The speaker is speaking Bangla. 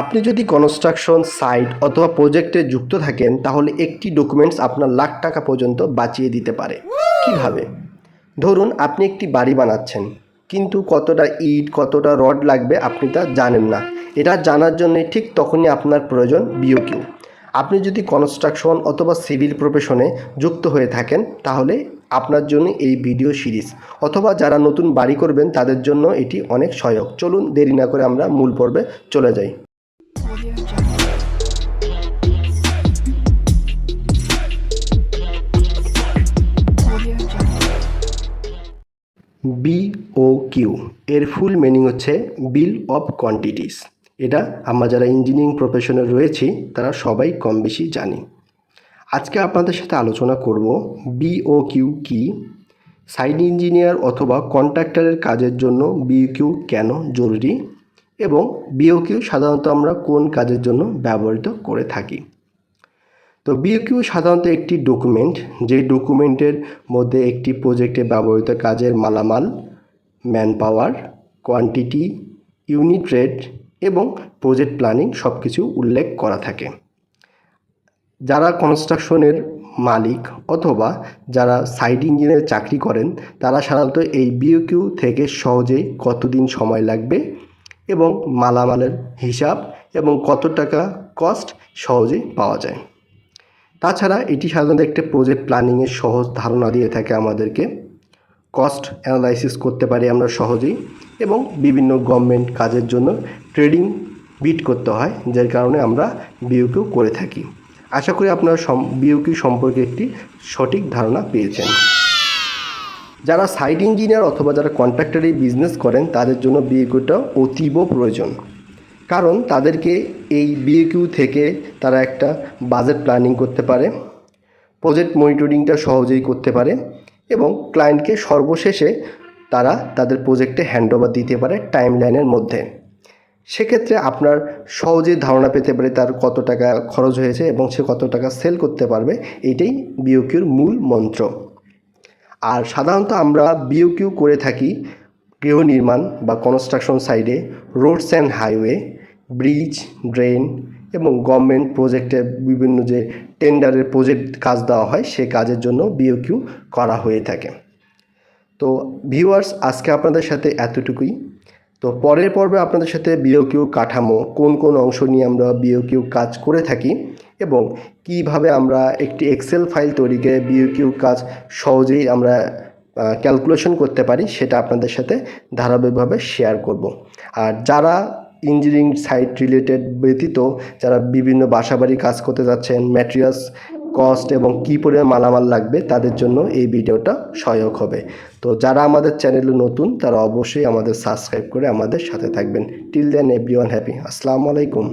আপনি যদি কনস্ট্রাকশন সাইট অথবা প্রজেক্টে যুক্ত থাকেন, তাহলে একটি ডকুমেন্টস আপনার লাখ টাকা পর্যন্ত বাঁচিয়ে দিতে পারে। কীভাবে? ধরুন আপনি একটি বাড়ি বানাচ্ছেন, কিন্তু কতটা ইট, কতটা রড লাগবে আপনি তা জানেন না। এটা জানার জন্য ঠিক তখনই আপনার প্রয়োজন বিওকিউ আপনি যদি কনস্ট্রাকশন অথবা সিভিল প্রফেশনে যুক্ত হয়ে থাকেন, তাহলে আপনার জন্য এই ভিডিও সিরিজ অথবা যারা নতুন বাড়ি করবেন, তাদের জন্য এটি অনেক সহায়ক। চলুন দেরি না করে আমরা মূল পর্বে চলে যাই। বিওকিউ এর ফুল মিনিং হচ্ছে বিল অফ কোয়ান্টিটিস এটা আমরা যারা ইঞ্জিনিয়ারিং প্রফেশনে রয়েছি, তারা সবাই কম বেশি জানি। আজকে আপনাদের সাথে আলোচনা করব বিওকিউ কি? সাইড ইঞ্জিনিয়ার অথবা কন্ট্রাক্টরের কাজের জন্য বিও কিউ কেন জরুরি? এবং বিও কিউ সাধারণত আমরা কোন কাজের জন্য ব্যবহৃত করে থাকি? তো বিওকিউ সাধারণত একটি ডকুমেন্ট যে ডকুমেন্টের মধ্যে একটি প্রজেক্টে ব্যবহৃত কাজের মালামাল man power quantity unit rate এবং প্রজেক্ট প্ল্যানিং সব কিছু উল্লেখ করা থাকে। যারা কনস্ট্রাকশনের মালিক অথবা যারা সাইট ইঞ্জিনের চাকরি করেন, তারা সাধারণত এই বিওকিউ থেকে সহজেই কতদিন সময় লাগবে এবং মালামালের হিসাব এবং কত টাকা কস্ট সহজেই পাওয়া যায়। তাছাড়া এটি সাধারণত একটা প্রজেক্ট প্ল্যানিংয়ের সহজ ধারণা দিয়ে থাকে আমাদেরকে। কস্ট অ্যানালাইসিস করতে পারি আমরা সহজেই এবং বিভিন্ন গভর্নমেন্ট কাজের জন্য ট্রেডিং বিট করতে হয়, যার কারণে আমরা বিউকিউ করে থাকি। আশা করি আপনারা বিউকিউ সম্পর্কে একটি সঠিক ধারণা পেয়েছেন। যারা সাইট ইঞ্জিনিয়ার অথবা যারা কন্ট্রাক্টরে বিজনেস করেন, তাদের জন্য বিউকিউটা অতীব প্রয়োজন। কারণ তাদেরকে এই বিএকিউ থেকে তারা একটা বাজেট প্ল্যানিং করতে পারে প্রজেক্ট মনিটরিংটা সহজেই করতে পারে এবং ক্লায়েন্টকে সর্বশেষে তারা তাদের প্রজেক্টে হ্যান্ডওভার দিতে পারে টাইম লাইনের মধ্যে। সেক্ষেত্রে আপনার সহজেই ধারণা পেতে পারে তার কত টাকা খরচ হয়েছে এবং সে কত টাকা সেল করতে পারবে, এটাই বিওকিউর মূল মন্ত্র। আর সাধারণত আমরা বিওকিউ করে থাকি গৃহ নির্মাণ বা কনস্ট্রাকশন সাইডে roads and highway bridge drain এবং গভর্নমেন্ট প্রজেক্টে বিভিন্ন যে টেন্ডারের প্রজেক্ট কাজ দেওয়া হয়, সে কাজের জন্য বিওকিউ করা হয়ে থাকে। তো ভিউয়ার্স আজকে আপনাদের সাথে এতটুকুই। তো পরের পর্বে আপনাদের সাথে বিওকিউ কাঠামো, কোন কোন অংশ নিয়ে আমরা বিওকিউ কাজ করে থাকি এবং কীভাবে আমরা একটি এক্সেল ফাইল তৈরি করে বিওকিউ কাজ সহজেই আমরা ক্যালকুলেশন করতে পারি, সেটা আপনাদের সাথে ধারাবাহিকভাবে শেয়ার করব। আর যারা ইঞ্জিনিয়ারিং সাইট রিলেটেড ব্যতীত, যারা বিভিন্ন বাসাবাড়ি কাজ করতে যাচ্ছেন ম্যাটেরিয়ালস কস্ট এবং কী পরিমাণ মালামাল লাগবে, তাদের জন্য এই ভিডিওটা সহায়ক হবে। তো যারা আমাদের চ্যানেলে নতুন, তারা অবশ্যই আমাদের সাবস্ক্রাইব করে আমাদের সাথে থাকবেন। Till then everyone happy আসসালামু আলাইকুম।